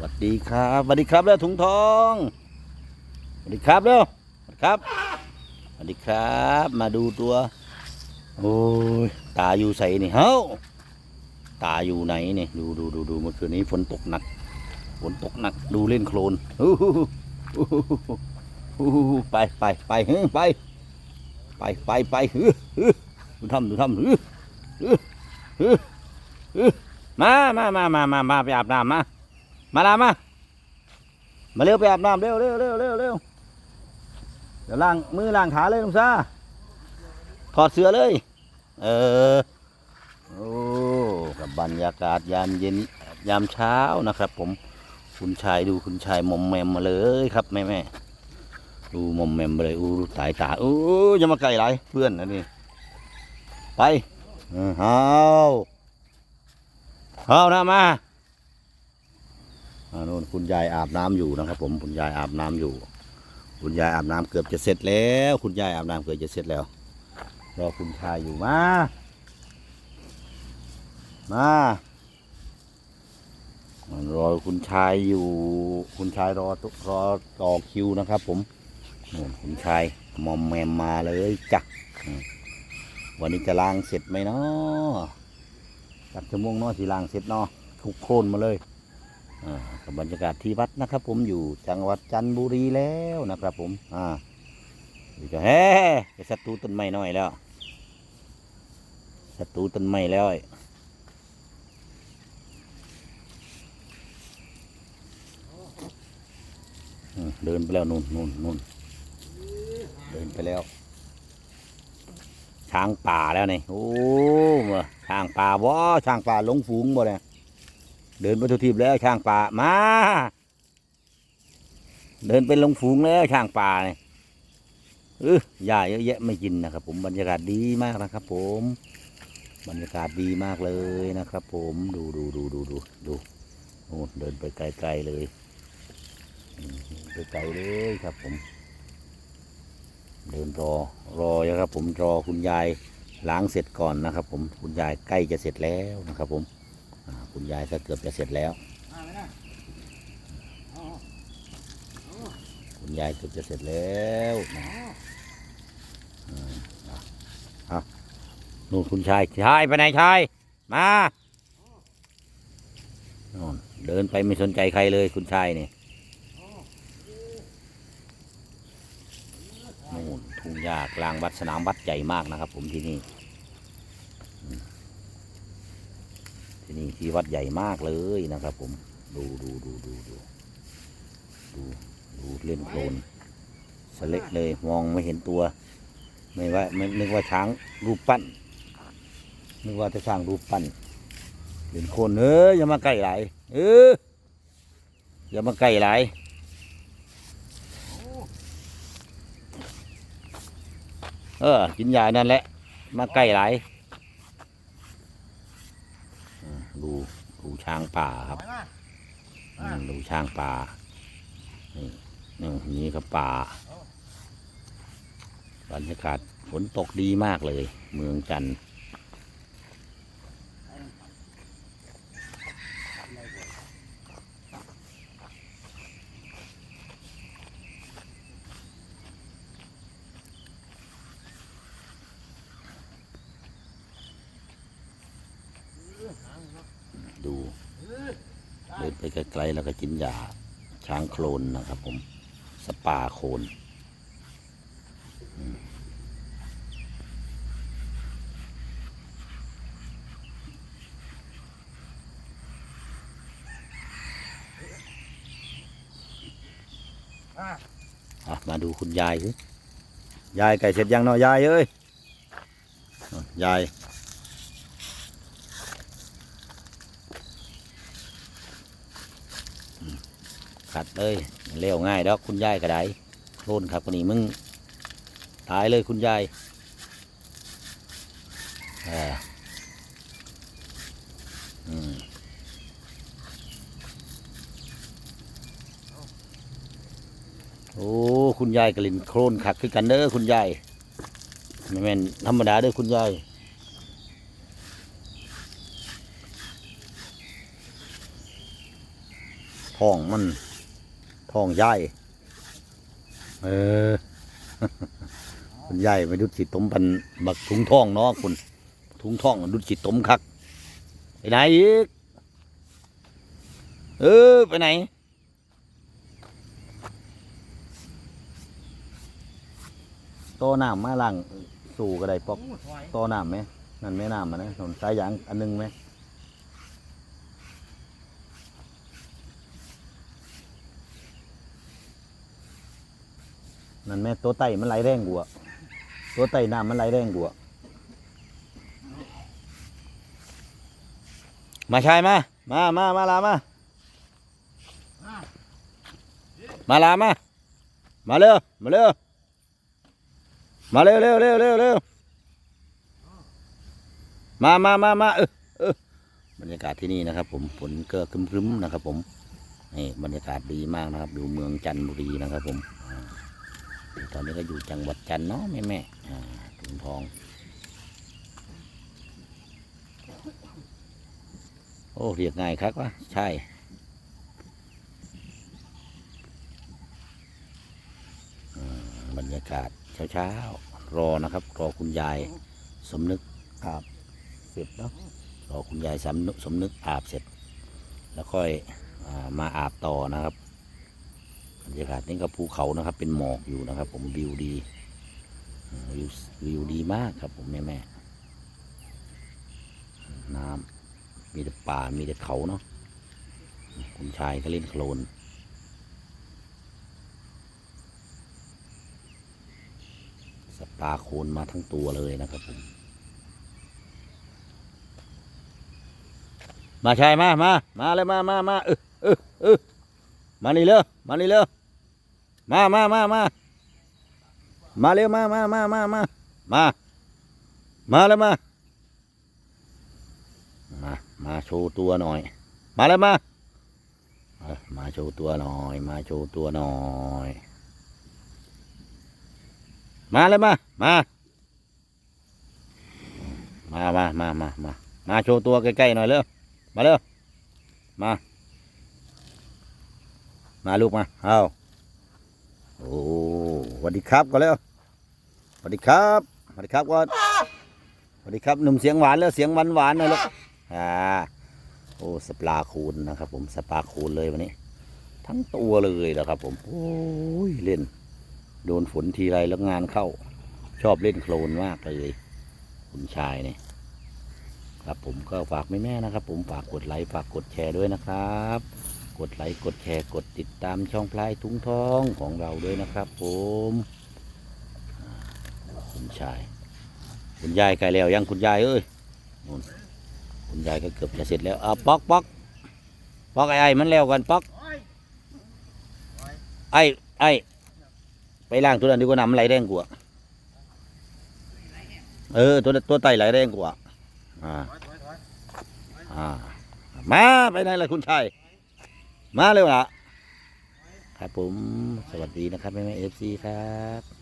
สวัสดีครับสวัสดีครับแล้วถุงทองสวัสดีครับเร็วสวัสดีครับสวัสดีครับ มาดูตัว โอ้ยตาอยู่ใส่นี่เฮ้าตาอยู่ไหนนี่ดูดูดูดูเมื่อคืนนี้ฝนตกหนักฝนตกหนักดูเล่นโคลนอู้หูอู้หูอู้ไปไปไปเฮ้ยไปไปไปไปเฮ้ยเฮ้ยดูทำดูทำเฮ้ยเฮ้ยเฮ้ยเฮ้ยมามามามามามาไปอาบน้ำมา มาลามา มาเร็วไปอาบน้ำเร็วเร็วเร็วเร็วเร็วเดี๋ยวล้างมือล้างขาเลยลุงซาถอดเสื้อเลย เออ โอ้กับบรรยากาศยามเย็นยามเช้านะครับ ผม คุณชายดูคุณชายมอมแมมมาเลยครับแม่แม่ดูมอมแมมเลยอู้ตายตาอู้อย่ามาไกลไรเพื่อนนะนี่ ไปเออเฮาเฮานะมาอ่า โน่นคุณยายอาบน้ำอยู่นะครับ ผมคุณยายอาบน้ำอยู่ คุณยายอาบน้ำเกือบจะเสร็จแล้ว คุณยายอาบน้ำเกือบจะเสร็จแล้วรอคุณชายอยู่มา มารอคุณชายอยู่ คุณชายรอรอต่อคิวนะครับ ผมโน่นคุณชายมอมแมมมาเลยจ้ะวันนี้จะล้างเสร็จไหมเนาะจักชั่วโมงเนาะสิล้างเสร็จเนาะทุกโคนมาเลย กับบรรยากาศที่วัดนะครับ ผมอยู่จังหวัดจันทบุรีแล้วนะครับ ผม อ่าอยู่จะแฮ่ศัตรูต้นไม้น้อยแล้วศัตรูต้นไม้แล้วไอเดินไปแล้วนู่นนู่นนู่นเดินไปแล้ว ช้างป่าแล้วนี่โอ้ช้างป่าบ่ช้างป่าลงฝูงบ่เนี่ย เดินไปทุกทีบแล้วช่างป่ามา เดินเป็นลงฝูงแล้วช่างป่าเนี่ยเออหญ้าเยอะแยะไม่กินนะครับ ผมบรรยากาศดีมากนะครับ ผม บรรยากาศดีมากเลยนะครับ ผมดูดูดูดูดูดูโอ้เดินไปไกลๆเลยไปไกลเลยครับ ผม เดินรอรอนะครับ ผมรอคุณยายล้างเสร็จก่อนนะครับ ผมคุณยายใกล้จะเสร็จแล้วนะครับ ผม คุณยายก็เกือบจะเสร็จแล้ว คุณยายเกือบจะเสร็จแล้วเอานู่นคุณชาย ชายไปไหนชาย มาน่นเดินไปไม่สนใจใครเลยคุณชายนี่นู่นทุ่งหญ้ากลางวัดสนามวัดใหญ่มากนะครับผมที่นี่ ที่นี่ที่วัดใหญ่มากเลยนะครับ ผม ดูดูดูดูดูดูดูเล่นโคลนสเล็กเลยมองไม่เห็นตัว ไม่ว่าไม่นึกว่าช้างรูปปั้นนึกว่าจะช้างรูปปั้นเล่นโคลนเอออย่ามาใกล้ไหลายเอออย่ามาใกล้ไหลายเออกินยานั่นแหละมาใกล้ไหลาย ดูดูช้างป่าครับอืมดูช้างป่า นี่นี่นี่ก็ป่า บรรยากาศฝนตกดีมากเลย เมืองจันทร์ดู เดิน ไปไกลๆแล้วก็กินยาช้างโคลนนะครับผมสปาโคลนมาดูคุณยายสิยายไก่เสร็จยังเนาะยายเอ้ยยาย ขัดเลยเร็วง่ายดอกคุณยายก็ได้โทนครับคนนี้มึงตายเลยคุณยายเอออืมโอ้ คุณยายกลิ่นโครนขักคือกันเด้อคุณยายไม่แม่นธรรมดาเด้อคุณยายโท้องมัน ท้องใหญ่เออคุณใหญ่ไปดุดสิตมปันบักถุงท้องเนาะคุณถุงท้องดุดสิตมคักไปไหนอีกเออไปไหนโตน้ำมาล่างสู่ก็ได้ปอกโตน้ำไหมนั่นแม่น้ำมันนะถนนสายยางอันหนึงไหม นั่นแม่ตัวไตมันไหลแรงกว่าตัวไตน้ำมันไหลแรงกว่ามาชายมา มามามาลามา มาลามา มาเร็ว มาเร็ว มาเร็วเร็วเร็วเร็วเร็วมามามามาเออเออบรรยากาศที่นี่นะครับ ผมฝนเก็ครึ้มๆนะครับ ผมนี่บรรยากาศดีมากนะครับ ดูเมืองจันทบุรีนะครับ ผมอ่า ตอนนี้ก็อยู่จังหวัดจันทร์เนาะแม่แม่ๆอ่าถุงทองโอ้เรียกง่ายครับวะใช่บรรยากาศเช้าๆรอนะครับ รอคุณยายสมนึกอาบเสร็จเนาะรอคุณยายสมนึกสมนึกอาบเสร็จ แล้วค่อยอามาอาบต่อนะครับ บรรยากาศนี่ก็ภูเขานะครับ เป็นหมอกอยู่นะครับ ผมวิวดีวิววิวดีมากครับ ผมแม่แม่น้ำมีแต่ป่ามีแต่เขาเนาะคุณชายก็เล่นโคลนสปาโคนมาทั้งตัวเลยนะครับผมมาชายมามามาเลยมามามาเออเออเออมานี่เร็วมานี่เร็ว มามามามามาเร็วมามามามามามามาแล้วมามามาโชว์ตัวหน่อย มาแล้วมามาโชว์ตัวหน่อย มาโชว์ตัวหน่อย มาเลยมามามามามามามามาโชว์ตัวใกล้ๆหน่อยเร็วมาเร็วมา มาลูกมาเอา โอ้สวัสดีครับก็แล้วสวัสดีครับสวัสดีครับก่อนสวัสดีครับหนุ่มเสียงหวานแล้วเสียงหวานหวานหน่อยลูกอ่าโอ้สปลาคูณนะครับ ผมสปลาคูณเลยวันนี้ ทั้งตัวเลยแล้วครับ ผมโอ้ยเล่น โดนฝนทีไรแล้วงานเข้า ชอบเล่นโคลนมากเลยคุณชายเนี่ยครับผมก็ฝากแม่ๆนะครับ ผมฝากกดไลค์ฝากกดแชร์ด้วยนะครับ กดไลค์กดแชร์กดติดตามช่องพลายทุ้งทองของเราด้วยนะครับผมคุณชาย คุณยายใกลแล้วยังคุณยายเอ้ยคุณยายก็เกือบจะเสร็จแล้วอะป๊อกป๊อกป๊อกไอ้ไอ้มันแล้วกันป๊อกไอ้ไอ้ไปล้างตัวนั้นดีกว่าน้ำไหลแรงกว่าเออตัวตัวไตไหลแรงกว่าอ่าอ่ามาไปไหนล่ะคุณชาย มาเร็วละครับผมสวัสดีนะครับแม่แม่เอฟซีครับ